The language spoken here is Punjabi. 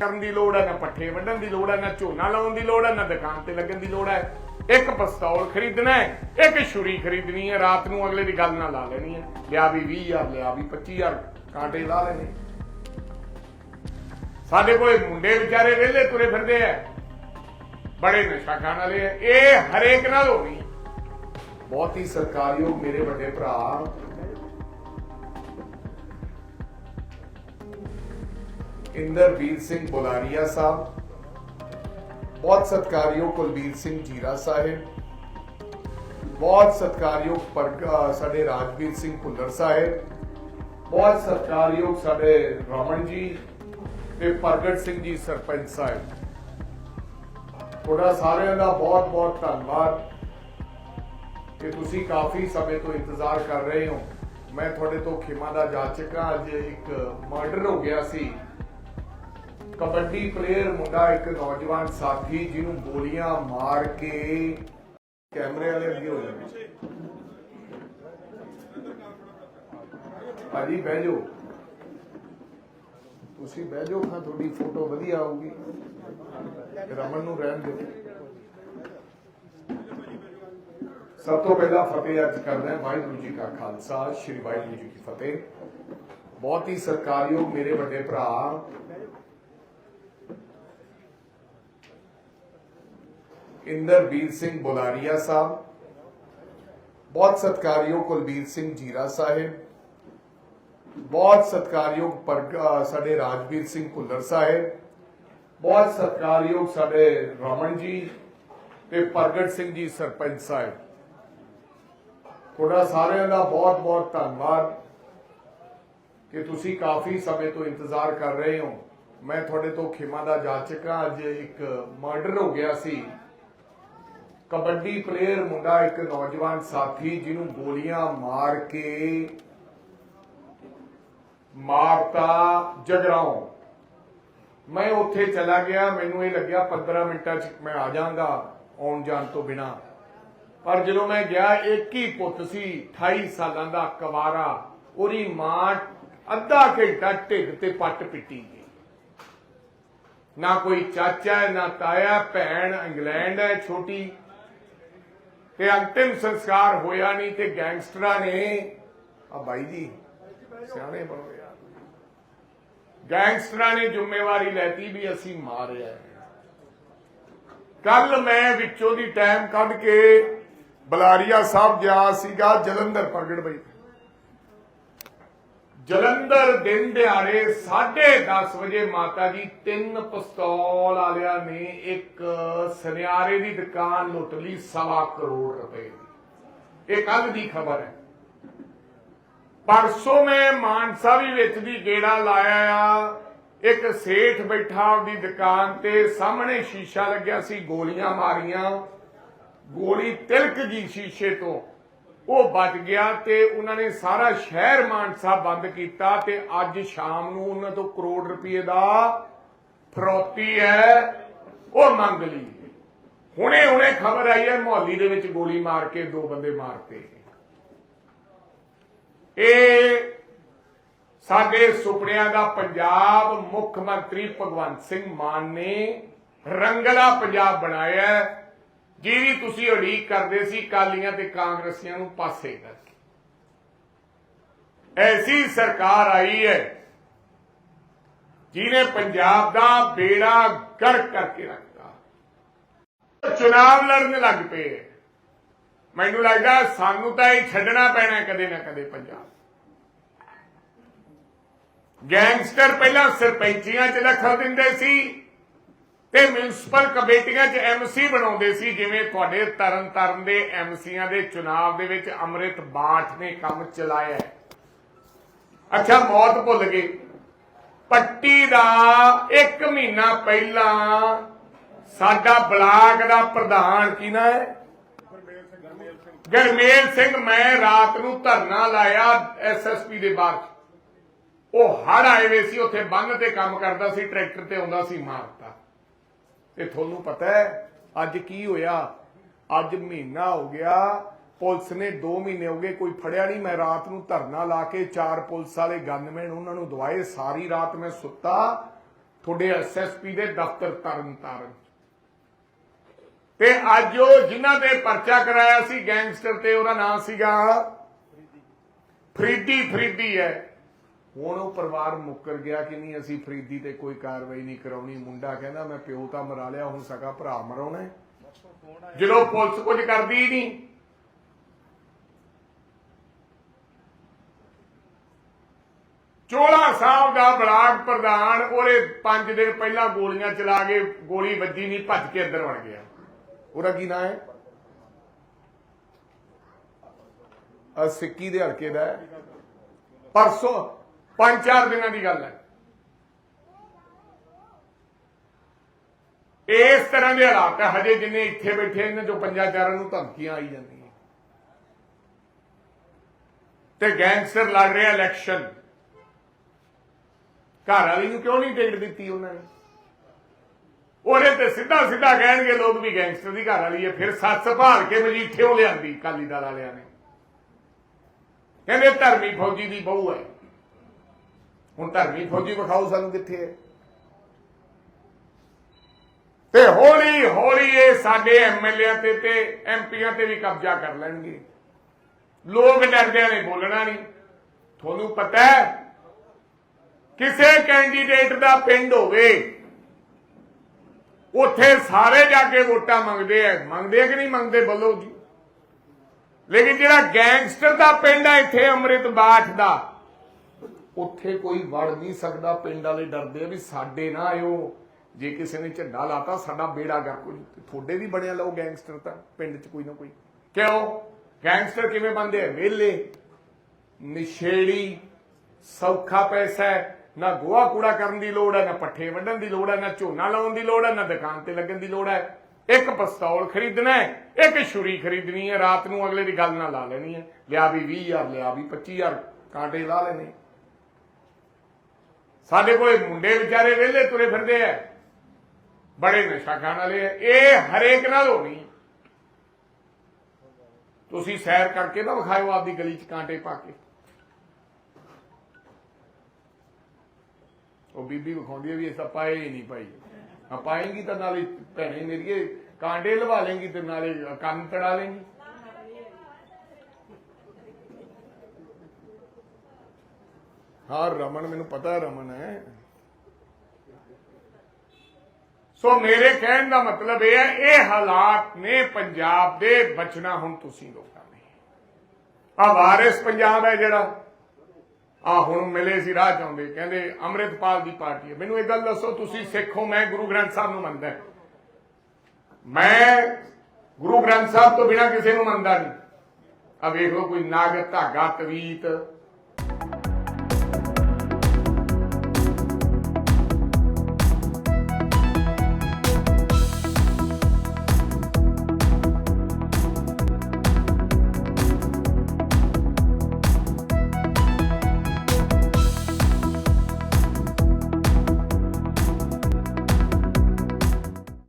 ਕਰਨ ਦੀ ਲੋੜ ਹੈ, ਨਾ ਪੱਠੇ ਵੱਢਣ ਦੀ ਲੋੜ ਹੈ, ਨਾ ਝੋਨਾ ਲਾਉਣ ਦੀ ਲੋੜ ਹੈ, ਨਾ ਦੁਕਾਨ ਤੇ ਲੱਗਣ ਦੀ ਲੋੜ ਹੈ। ਇੱਕ ਪਿਸਤੌਲ ਖਰੀਦਣਾ ਹੈ, ਇੱਕ ਛੁਰੀ ਖਰੀਦਣੀ ਹੈ, ਰਾਤ ਨੂੰ ਅਗਲੇ ਦੀ ਗੱਲ ਨਾਲ ਲਾ ਲੈਣੀ ਹੈ। ਲਿਆ ਵੀ 20000 ਲਿਆ ਵੀ 25000 ਕਾਂਟੇ ਲਾ ਲੈਣੇ। ਸਾਡੇ ਕੋਲ ਮੁੰਡੇ ਵਿਚਾਰੇ ਵਿਹਲੇ ਤੁਰੇ ਫਿਰਦੇ ਆ। ਬੜੇ ਨਸ਼ਾ ਖਾਣ ਵਾਲੇ ਆ। ਇਹ ਹਰੇਕ ਨਾਲ ਹੋਣੀ। ਹੈ। ਬਹੁਤ ਹੀ ਸਰਕਾਰਯੋਗ ਮੇਰੇ ਵੱਡੇ ਭਰਾ ਇੰਦਰਵੀਰ ਸਿੰਘ ਬੁਲਾਰੀਆ ਸਾਹਿਬ, ਬਹੁਤ ਸਤਿਕਾਰਯੋਗ ਕੁਲਬੀਰ ਸਿੰਘ ਜੀਰਾ ਸਾਹਿਬ, ਬਹੁਤ ਸਤਿਕਾਰਯੋਗ ਪਰਗ ਸਾਡੇ ਰਾਜਵੀਰ ਸਿੰਘ ਭੁੱਲਰ ਸਾਹਿਬ, ਬਹੁਤ ਸਤਿਕਾਰਯੋਗ ਸਾਡੇ ਰਮਨ ਜੀ ਤੇ ਪ੍ਰਗਟ ਸਿੰਘ ਜੀ ਸਰਪੰਚ ਸਾਹਿਬ। ਤੁਹਾਡਾ ਸਾਰਿਆਂ ਦਾ ਬਹੁਤ ਬਹੁਤ ਧੰਨਵਾਦ ਕਿ ਤੁਸੀਂ ਕਾਫੀ ਸਮੇਂ ਤੋਂ ਇੰਤਜ਼ਾਰ ਕਰ ਰਹੇ ਹੋ। ਮੈਂ ਤੁਹਾਡੇ ਤੋਂ ਖਿਮਾ ਦਾ ਜਾ ਚੁੱਕਾ ਅੱਜ ਇੱਕ ਮਰਡਰ ਹੋ ਗਿਆ ਸੀ। ਕਬੱਡੀ ਪਲੇਅਰ ਮੁੰਡਾ ਇੱਕ ਨੌਜਵਾਨ ਸਾਥੀ ਜਿਹਨੂੰ ਗੋਲੀਆਂ ਮਾਰ ਕੇ ਕੈਮਰੇ ਵਾਲੇ ਅੱਗੇ ਹੋ ਜਾਂਦੇ। ਭਾਜੀ, ਬਹਿ ਜਾਓ। ਤੁਸੀਂ ਬਹਿ ਜਾਓ ਖਾਂ ਤੁਹਾਡੀ ਫੋਟੋ ਵਧੀਆ ਆਊਗੀ। ਰਮਨ ਨੂੰ ਰਹਿਣ ਦਿਓ। ਸਭ ਤੋਂ ਪਹਿਲਾਂ ਫਤਿਹ ਅੱਜ ਕਰਦਾ ਹਾਂ ਵਾਹਿਗੁਰੂ ਜੀ ਕਾ ਖਾਲਸਾ, ਸ੍ਰੀ ਵਾਹਿਗੁਰੂ ਜੀ ਕੀ ਫਤਿਹ। ਬਹੁਤ ਹੀ ਸਰਕਾਰਯੋਗ ਮੇਰੇ ਵੱਡੇ ਭਰਾ ਇੰਦਰਬੀਰ ਸਿੰਘ ਬੁਲਾਰੀਆ ਸਾਹਿਬ ਬਹੁਤ ਸਤਿਕਾਰਯੋਗ ਕੁਲਬੀਰ ਸਿੰਘ ਜੀਰਾ ਸਾਹਿਬ ਬਹੁਤ ਸਤਿਕਾਰਯੋਗ ਸਾਡੇ ਰਾਜਵੀਰ ਸਿੰਘ ਭੁੱਲਰ ਸਾਹਿਬ ਬਹੁਤ ਸਤਿਕਾਰਯੋਗ ਸਾਡੇ ਰਮਨ ਜੀ ਤੇ ਪ੍ਰਗਟ ਸਿੰਘ ਜੀ ਸਰਪੰਚ ਸਾਹਿਬ ਤੁਹਾਡਾ ਸਾਰਿਆਂ ਦਾ ਬਹੁਤ ਬਹੁਤ ਧੰਨਵਾਦ ਕਿ ਤੁਸੀਂ ਕਾਫੀ ਸਮੇਂ ਤੋਂ ਇੰਤਜ਼ਾਰ ਕਰ ਰਹੇ ਹੋ ਮੈਂ ਤੁਹਾਡੇ ਤੋਂ ਖਿਮਾ ਦਾ ਜਾ ਚੁੱਕਾ ਅੱਜ ਇੱਕ ਮਰਡਰ ਹੋ ਗਿਆ ਸੀ ਕਬੱਡੀ ਪਲੇਅਰ ਮੁੰਡਾ ਇੱਕ ਨੌਜਵਾਨ ਸਾਥੀ ਜਿਹਨੂੰ ਗੋਲੀਆਂ ਮਾਰ ਕੇ ਮਾਰਤਾ ਜਗਰਾਉਂ। ਮੈਂ ਉੱਥੇ ਚਲਾ ਗਿਆ, ਮੈਨੂੰ ਇਹ ਲੱਗਿਆ 15 ਮਿੰਟਾਂ 'ਚ ਮੈਂ ਆ ਜਾਵਾਂਗਾ ਆਉਣ ਜਾਣ ਤੋਂ ਬਿਨਾ। ਪਰ ਜਦੋਂ ਮੈਂ ਗਿਆ, ਇੱਕ ਹੀ ਪੁੱਤ ਸੀ 28 ਸਾਲਾਂ ਦਾ ਕਵਾਰਾ। ਉਹਦੀ ਮਾਂ ਅੱਧਾ ਘੰਟਾ ਢਿੱਡ ਤੇ ਪੱਟ ਪਿੱਟੀ ਗਈ। ਨਾ ਕੋਈ ਚਾਚਾ ਹੈ ਨਾ ਤਾਇਆ, ਭੈਣ, ਇੰਗਲੈਂਡ ਹੈ ਛੋਟੀ। ਤੇ ਅੰਤਿਮ ਸੰਸਕਾਰ ਹੋਇਆ ਨਹੀਂ ਤੇ ਗੈਂਗਸਟਰਾਂ ਨੇ ਆ ਬਾਈ ਜੀ, ਸਿਆਣੇ ਬਣੋ ਯਾਰ। ਗੈਂਗਸਟਰਾਂ ਨੇ ਜ਼ਿੰਮੇਵਾਰੀ ਲੈਤੀ ਵੀ ਅਸੀਂ ਮਾਰਿਆ ਕੱਲ ਮੈਂ ਵਿੱਚੋਂ ਦੀ ਟਾਈਮ ਕੱਢ ਕੇ ਬਲਾਰੀਆ ਸਾਹਿਬ ਗਿਆ ਸੀਗਾ ਜਲੰਧਰ ਪ੍ਰਗਟ ਬਈ। ਜਲੰਧਰ ਦਿਨ ਦਿਹਾੜੇ 10:30 ਵਜੇ ਮਾਤਾ ਜੀ ਤਿੰਨ ਪਿਸਤੌਲ ਵਾਲਿਆਂ ਨੇ ਇੱਕ ਸੁਨਿਆਰੇ ਦੀ ਦੁਕਾਨ ਲੁੱਟ ਲਈ ਸਵਾ ਕਰੋੜ ਰੁਪਏ ਦੀ। ਇਹ ਕੱਲ ਦੀ ਖਬਰ ਹੈ। ਪਰਸੋਂ ਮੈਂ ਮਾਨਸਾ ਵੀ ਵਿੱਚ ਦੀ ਗੇੜਾ ਲਾਇਆ ਆ। ਇੱਕ ਸੇਠ ਬੈਠਾ ਆਪਦੀ ਦੁਕਾਨ ਤੇ, ਸਾਹਮਣੇ ਸ਼ੀਸ਼ਾ ਲੱਗਿਆ ਸੀ, ਗੋਲੀਆਂ ਮਾਰੀਆਂ। ਗੋਲੀ ਤਿਲਕ ਗਈ ਸ਼ੀਸ਼ੇ ਤੋਂ। ਉਹ ਬਚ ਗਿਆ ਤੇ ਉਹਨਾਂ ਨੇ ਸਾਰਾ ਸ਼ਹਿਰ ਮਾਨਸਾ ਬੰਦ ਕੀਤਾ ਤੇ ਅੱਜ ਸ਼ਾਮ ਨੂੰ ਉਹਨਾਂ ਤੋਂ ਕਰੋੜ ਰੁਪਏ ਦਾ ਫਰੋਤੀ ਹੈ, ਉਹ ਮੰਗ ਲਈ। ਹੁਣੇ ਹੁਣੇ ਖਬਰ ਆਈ ਹੈ, ਮੁਹੱਲੀ ਦੇ ਵਿੱਚ ਗੋਲੀ ਮਾਰ ਕੇ ਦੋ ਬੰਦੇ ਮਾਰਤੇ। ਇਹ ਸਾਡੇ ਸੁਪਨਿਆਂ ਦਾ ਪੰਜਾਬ ਮੁੱਖ ਮੰਤਰੀ ਭਗਵੰਤ ਸਿੰਘ ਮਾਨ ਨੇ ਰੰਗਲਾ ਪੰਜਾਬ ਬਣਾਇਆ ਜਿਹਦੀ ਤੁਸੀਂ ਉਡੀਕ ਕਰਦੇ ਸੀ ਕਾਲੀਆਂ ਤੇ ਕਾਂਗਰਸੀਆਂ ਨੂੰ ਪਾਸੇ ਕਰਕੇ ਐਸੀ ਸਰਕਾਰ ਆਈ ਹੈ, ਜਿਹਨੇ ਪੰਜਾਬ ਦਾ ਬੇੜਾ ਗਰਕ ਕਰਕੇ ਰੱਖਤਾ। ਚੁਣਾਵ ਲੜਨ ਲੱਗ ਪਏ ਮੈਨੂੰ ਲੱਗਦਾ ਸਾਨੂੰ ਤਾਂ ਇਹ ਛੱਡਣਾ ਪੈਣਾ ਕਦੇ ਨਾ ਕਦੇ ਪੰਜਾਬ। ਗੈਂਗਸਟਰ ਪਹਿਲਾਂ ਸਰਪੰਚੀਆਂ 'ਚ ਦਖਲ ਦਿੰਦੇ ਸੀ ਤੇ ਮਿਊਨਿਸਪਲ ਕਮੇਟੀਆਂ 'ਚ ਐਮਸੀ ਬਣਾਉਂਦੇ ਸੀ, ਜਿਵੇਂ ਤੁਹਾਡੇ ਤਰਨ ਤਾਰਨ ਦੇ ਐਮਸੀਆਂ ਦੇ ਚੁਣਾਵ ਦੇ ਵਿੱਚ ਅੰਮ੍ਰਿਤ ਬਾਠ ਨੇ ਕੰਮ ਚਲਾਇਆ ਅੱਛਾ, ਮੌਤ ਭੁੱਲ ਗਏ। ਪੱਟੀ ਦਾ 1 ਮਹੀਨਾ ਪਹਿਲਾਂ ਸਾਡਾ ਬਲਾਕ ਦਾ ਪ੍ਰਧਾਨ ਕੀ ਨਾ ਹੈ? ਗਰਮੇਲ ਸਿੰਘ। ਮੈਂ ਰਾਤ ਨੂੰ ਧਰਨਾ ਲਾਇਆ ਐਸਐਸਪੀ ਦੇ ਬਾਹਰ। ਉਹ ਹੜ ਆਏ ਵੇ ਸੀ, ਉੱਥੇ ਬੰਨ ਤੇ ਕੰਮ ਕਰਦਾ ਸੀ, ਟਰੈਕਟਰ ਤੇ ਆਉਂਦਾ ਸੀ ਮਾਰਤਾ ਤੇ ਤੁਹਾਨੂੰ ਪਤਾ ਹੈ ਅੱਜ ਕੀ ਹੋਇਆ? ਅੱਜ ਮਹੀਨਾ ਹੋ ਗਿਆ ਪੁਲਿਸ ਨੇ 2 ਮਹੀਨੇ ਹੋ ਗਏ ਕੋਈ ਫੜਿਆ ਨਹੀਂ। ਮੈਂ ਰਾਤ ਨੂੰ ਧਰਨਾ ਲਾ ਕੇ ਚਾਰ ਪੁਲਿਸ ਵਾਲੇ ਗਨਮੈਨ ਉਹਨਾਂ ਨੂੰ ਦਵਾਏ। ਸਾਰੀ ਰਾਤ ਮੈਂ ਸੁੱਤਾ। ਤੁਹਾਡੇ ਐਸਐਸਪੀ ਦੇ ਦਫ਼ਤਰ ਤਰਨ ਤਾਰਨ ਤੇ ਅੱਜ ਉਹ ਜਿਨ੍ਹਾਂ ਤੇ ਪਰਚਾ ਕਰਾਇਆ ਸੀ ਗੈਂਗਸਟਰ ਤੇ ਉਹਦਾ ਨਾਮ ਸੀਗਾ ਫਰੀਦੀ ਫਰੀਦੀ ਹੈ। ਹੁਣ ਉਹ ਪਰਿਵਾਰ ਮੁੱਕਰ ਗਿਆ ਕਿ ਨਹੀਂ, ਅਸੀਂ ਫਰੀਦੀ ਤੇ ਕੋਈ ਕਾਰਵਾਈ ਨਹੀਂ ਕਰਾਉਣੀ। ਮੁੰਡਾ ਕਹਿੰਦਾ, ਮੈਂ ਪਿਓ ਤਾਂ ਮਰਾ ਲਿਆ, ਹੁਣ ਸਕਾ ਭਰਾ ਮਰਾਉਣਾ ਜਦੋਂ ਪੁਲਿਸ ਕੁਝ ਕਰਦੀ ਨਹੀਂ। ਚੋਲਾ ਸਾਹਿਬ ਦਾ ਬਲਾਕ ਪ੍ਰਧਾਨ ਉਹਦੇ 5 ਦਿਨ ਪਹਿਲਾਂ ਗੋਲੀਆਂ ਚਲਾ ਕੇ ਗੋਲੀ ਵੱਜੀ ਨਹੀਂ, ਭੱਜ ਕੇ ਅੰਦਰ ਵੜ ਗਿਆ। ਉਹਦਾ ਕੀ ਨਾਂ ਹੈ? ਆ ਸਿੱਕੀ ਦੇ ਹਲਕੇ ਦਾ ਪਰਸੋਂ ਪੰਜ ਚਾਰ ਦਿਨਾਂ ਦੀ ਗੱਲ ਹੈ। ਇਸ ਤਰ੍ਹਾਂ ਦੇ ਹਾਲਾਤ ਹੈ, ਹਜੇ ਜਿੰਨੇ ਇੱਥੇ ਬੈਠੇ ਇਹਨਾਂ ਚੋਂ ਪੰਜਾਂ ਚਾਰਾਂ ਨੂੰ ਧਮਕੀਆਂ ਆਈ ਜਾਂਦੀਆਂ। ਤੇ ਗੈਂਗਸਟਰ ਲੜ ਰਿਹਾ ਇਲੈਕਸ਼ਨ। ਘਰ ਵਾਲੀ ਨੂੰ ਕਿਉਂ ਨਹੀਂ ਟਿਕਟ ਦਿੱਤੀ ਉਹਨਾਂ ਨੇ? ਉਹਦੇ ਤੇ ਸਿੱਧਾ ਸਿੱਧਾ ਕਹਿਣਗੇ, ਲੋਕ ਵੀ ਗੈਂਗਸਟਰ ਦੀ ਘਰ ਵਾਲੀ ਹੈ, ਫਿਰ ਸੱਤ ਸੰਭਾਲ ਕੇ ਮਜੀਠਿਓ ਲਿਆਂਦੀ ਕਾਲੀ ਦਲ ਵਾਲਿਆਂ ਨੇ। ਕਹਿੰਦੇ ਧਰਮੀ ਫੌਜੀ ਦੀ ਬਹੂ ਹੈ। ਹੁਣ ਧਰਮੀ ਫੌਜੀ ਵਿਖਾਓ ਸਾਨੂੰ ਕਿੱਥੇ ਹੈ? ਤੇ ਹੌਲੀ ਹੌਲੀ ਇਹ ਸਾਡੇ ਐਮਐਲਏ ਤੇ ਤੇ ਐਮਪੀਆਂ ਤੇ ਵੀ ਕਬਜ਼ਾ ਕਰ ਲੈਣਗੇ। ਲੋਕ ਡਰਦੇ ਨੇ ਬੋਲਣਾ ਨਹੀਂ। ਤੁਹਾਨੂੰ ਪਤਾ ਹੈ, ਕਿਸੇ ਕੈਂਡੀਡੇਟ ਦਾ ਪਿੰਡ ਹੋਵੇ, ਉੱਥੇ ਸਾਰੇ ਜਾ ਕੇ ਵੋਟਾਂ ਮੰਗਦੇ ਆ। ਮੰਗਦੇ ਕਿ ਨਹੀਂ ਮੰਗਦੇ ਬੋਲੋ ਜੀ? ਲੇਕਿਨ ਜਿਹੜਾ ਗੈਂਗਸਟਰ ਦਾ ਪਿੰਡ ਹੈ ਇੱਥੇ ਅੰਮ੍ਰਿਤ ਬਾਠ ਦਾ ਉੱਥੇ ਕੋਈ ਵੜ ਨਹੀਂ ਸਕਦਾ, ਪਿੰਡ ਵਾਲੇ ਡਰਦੇ ਆ ਵੀ ਸਾਡੇ ਨਾ ਆਇਓ। ਜੇ ਕਿਸੇ ਨੇ ਝੰਡਾ ਲਾਤਾ, ਸਾਡਾ ਬੇੜਾ ਗਰਕ ਹੋ ਜੂ ਤੁਹਾਡੇ ਵੀ ਬਣਿਆ ਲਓ ਗੈਂਗਸਟਰ ਤਾਂ, ਪਿੰਡ 'ਚ ਕੋਈ ਨਾ ਕੋਈ। ਕਿਉਂ? ਗੈਂਗਸਟਰ ਕਿਵੇਂ ਬਣਦੇ ਆ? ਵਿਹਲੇ ਨਿਸ਼ੇੜੀ ਸੌਖਾ ਪੈਸਾ ਨਾ ਗੋਹਾ ਕੂੜਾ ਕਰਨ ਦੀ ਲੋੜ ਹੈ, ਨਾ ਪੱਠੇ ਵੱਢਣ ਦੀ ਲੋੜ ਹੈ, ਨਾ ਝੋਨਾ ਲਾਉਣ ਦੀ ਲੋੜ ਹੈ, ਨਾ ਦੁਕਾਨ ਤੇ ਲੱਗਣ ਦੀ ਲੋੜ ਹੈ। ਇੱਕ ਪਿਸਤੌਲ ਖਰੀਦਣਾ ਹੈ, ਇੱਕ ਛੁਰੀ ਖਰੀਦਣੀ ਹੈ, ਰਾਤ ਨੂੰ ਅਗਲੇ ਦੀ ਗੱਲ ਨਾਲ ਲਾ ਲੈਣੀ ਹੈ। ਲਿਆ ਵੀ 20000 ਲਿਆ ਵੀ 25000 ਕਾਂਟੇ ਲਾ ਲੈਣੇ। ਸਾਡੇ ਕੋਲੇ ਮੁੰਡੇ ਵਿਚਾਰੇ ਵਿਹਲੇ ਤੁਰੇ ਫਿਰਦੇ ਆ। ਬੜੇ ਨਸ਼ਾ ਖਾਣ ਵਾਲੇ ਆ। ਇਹ ਹਰੇਕ ਨਾਲ ਹੋਣੀ। ਤੁਸੀਂ ਸੈਰ ਕਰਕੇ ਨਾ ਵਿਖਾਇਓ ਆਪਦੀ ਗਲੀ 'ਚ ਕਾਂਟੇ ਪਾ ਕੇ। ਉਹ ਬੀਬੀ ਵਿਖਾਉਂਦੀ ਹੈ ਵੀ ਇਹ ਪਾਏ ਹੀ ਨਹੀਂ ਭਾਈ। ਆ ਪਾਏਗੀ ਤਾਂ ਨਾਲੇ ਭੈਣੇ ਮੇਰੀਏ ਕਾਂਡੇ ਲਵਾ ਲੇਗੀ ਤੇ ਨਾਲੇ ਕੰਨ ਤੜਾ ਲੇਗੀ। ਹਾਂ, ਰਮਨ, ਮੈਨੂੰ ਪਤਾ ਰਮਨ ਹੈ। ਸੋ ਮੇਰੇ ਕਹਿਣ ਦਾ ਮਤਲਬ ਇਹ ਹੈ, ਇਹ ਹਾਲਾਤ ਨੇ ਪੰਜਾਬ ਦੇ, ਬਚਣਾ ਹੁਣ ਤੁਸੀਂ ਲੋਕਾਂ ਨੇ। ਆ ਵਾਰਿਸ ਪੰਜਾਬ ਹੈ ਜਿਹੜਾ। ਆ ਹੁਣ ਮਿਲੇ ਸੀ, ਰਾਹ ਚਾਉਂਦੇ ਕਹਿੰਦੇ, ਅੰਮ੍ਰਿਤਪਾਲ ਦੀ ਪਾਰਟੀ ਹੈ। ਮੈਨੂੰ ਇਹ ਗੱਲ ਦੱਸੋ, ਤੁਸੀਂ ਸਿੱਖ ਹੋ, ਮੈਂ ਗੁਰੂ ਗ੍ਰੰਥ ਸਾਹਿਬ ਨੂੰ ਮੰਨਦਾ ਮੈਂ ਗੁਰੂ ਗ੍ਰੰਥ ਸਾਹਿਬ ਤੋਂ ਬਿਨਾ ਕਿਸੇ ਨੂੰ ਮੰਨਦਾ ਨਹੀਂ। ਆ ਵੇਖ ਲਓ, ਕੋਈ ਨਾਗ ਧਾਗਾ, ਤਵੀਤ